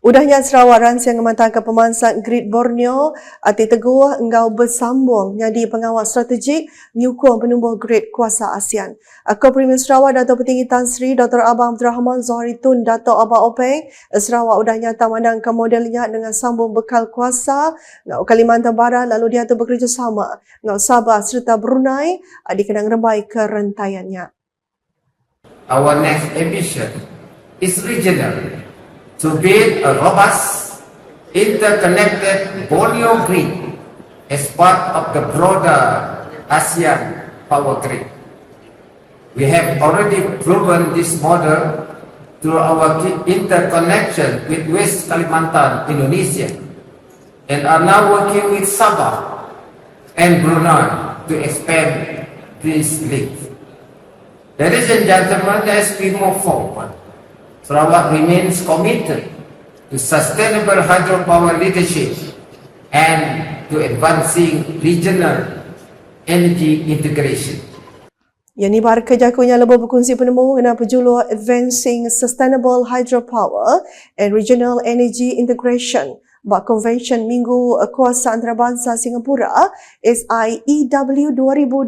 Udahnya Sarawak rancang memantangkan pemansat Grid Borneo ati teguh engkau bersambung jadi pengawal strategik nyukung penumbuh grid kuasa ASEAN. Aku Premier Sarawak Dato' Petinggi Tan Sri Dr. Abang Abdul Rahman Zohri Tun Dato' Abang Openg Sarawak udah nyata mandangkan modelnya dengan sambung bekal kuasa ngau Kalimantan Barat lalu dia tu bekerjasama ngau Sabah serta Brunei dikenang rembai kerentaiannya. Our next ambition is regional to build a robust, interconnected Borneo grid as part of the broader ASEAN power grid. We have already proven this model through our interconnection with West Kalimantan, Indonesia, and are now working with Sabah and Brunei to expand this link. Ladies and gentlemen, as we move forward, Sarawak remains committed to sustainable hydropower leadership and to advancing regional energy integration. Yang ni bar kejakunya lebih berkongsi penemu mengenai pejulur Advancing Sustainable Hydropower and Regional Energy Integration Bak Convention Minggu Kuasa Antarabangsa Singapura SIEW 2025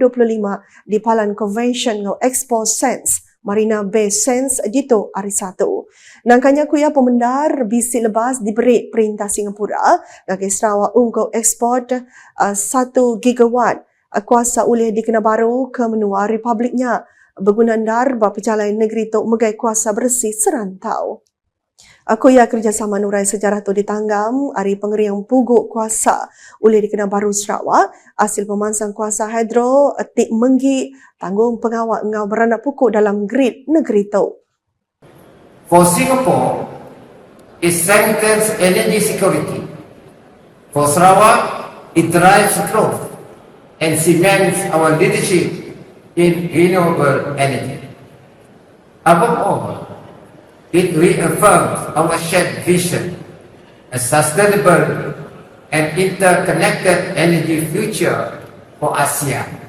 di Palan Convention Expo Sense Marina Bay Sense Dito hari satu. Nangkanya kuya pemendar bisi lebas diberi perintah Singapura bagi Sarawak untuk ekspor uh, 1 gigawatt kuasa oleh dikena baru ke menua republiknya berguna dar berperjalanan negeri tu megai kuasa bersih serantau. Aku ya kerjasama nurai sejarah tu ditanggam hari pengeriang puguk kuasa oleh dikena baru Sarawak hasil pemansang kuasa hidro tik menggi tanggung pengawal ngau beranak pukuk dalam grid negeri tu. For Singapore, it strengthens energy security. For Sarawak, it drives growth and cements our leadership in renewable energy. Above all, it reaffirms our shared vision, a sustainable and interconnected energy future for ASEAN.